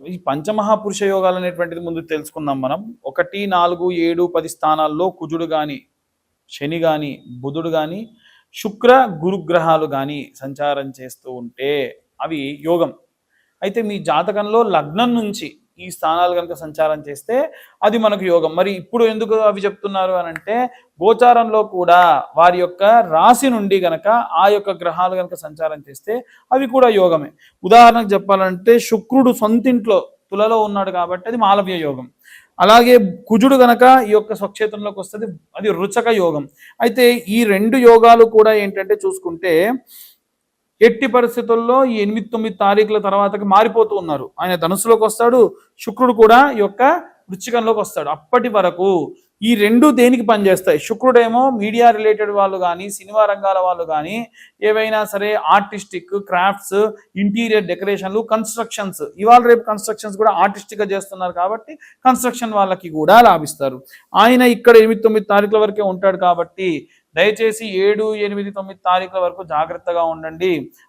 ఈ పంచమహాపురుష యోగాలు అనేటువంటిది ముందు తెలుసుకుందాం మనం. ఒకటి నాలుగు ఏడు పది స్థానాల్లో కుజుడు కానీ శని కానీ బుధుడు కానీ శుక్ర గురుగ్రహాలు కానీ సంచారం చేస్తూ ఉంటే అవి యోగం. అయితే మీ జాతకంలో లగ్నం నుంచి ఈ స్థానాలు కనుక సంచారం చేస్తే అది మనకు యోగం. మరి ఇప్పుడు ఎందుకు అవి చెప్తున్నారు అని అంటే గోచారంలో కూడా వారి యొక్క రాశి నుండి గనక ఆ యొక్క గ్రహాలు గనక సంచారం చేస్తే అవి కూడా యోగమే. ఉదాహరణకు చెప్పాలంటే శుక్రుడు సొంతింట్లో తులలో ఉన్నాడు కాబట్టి అది మాలవ్య యోగం. అలాగే కుజుడు గనక ఈ యొక్క స్వక్షేత్రంలోకి వస్తుంది అది రుచక యోగం. అయితే ఈ రెండు యోగాలు కూడా ఏంటంటే చూసుకుంటే ఎట్టి పరిస్థితుల్లో ఈ ఎనిమిది తొమ్మిది తారీఖుల తర్వాతకి మారిపోతూ ఉన్నారు. ఆయన ధనుసులోకి వస్తాడు శుక్రుడు కూడా ఈ యొక్క వృచ్చికంలోకి వస్తాడు. అప్పటి వరకు ఈ రెండు దేనికి పనిచేస్తాయి? శుక్రుడేమో మీడియా రిలేటెడ్ వాళ్ళు కానీ సినిమా రంగాల వాళ్ళు కానీ ఏవైనా సరే ఆర్టిస్టిక్ క్రాఫ్ట్స్ ఇంటీరియర్ డెకరేషన్లు కన్స్ట్రక్షన్స్. ఇవాళ రేపు కన్స్ట్రక్షన్స్ కూడా ఆర్టిస్టిక్గా చేస్తున్నారు కాబట్టి కన్స్ట్రక్షన్ వాళ్ళకి కూడా లాభిస్తారు. ఆయన ఇక్కడ ఎనిమిది తొమ్మిది తారీఖుల వరకే ఉంటాడు కాబట్టి దయచేసి ఏడు ఎనిమిది తొమ్మిది తారీఖుల వరకు జాగ్రత్తగా ఉండండి.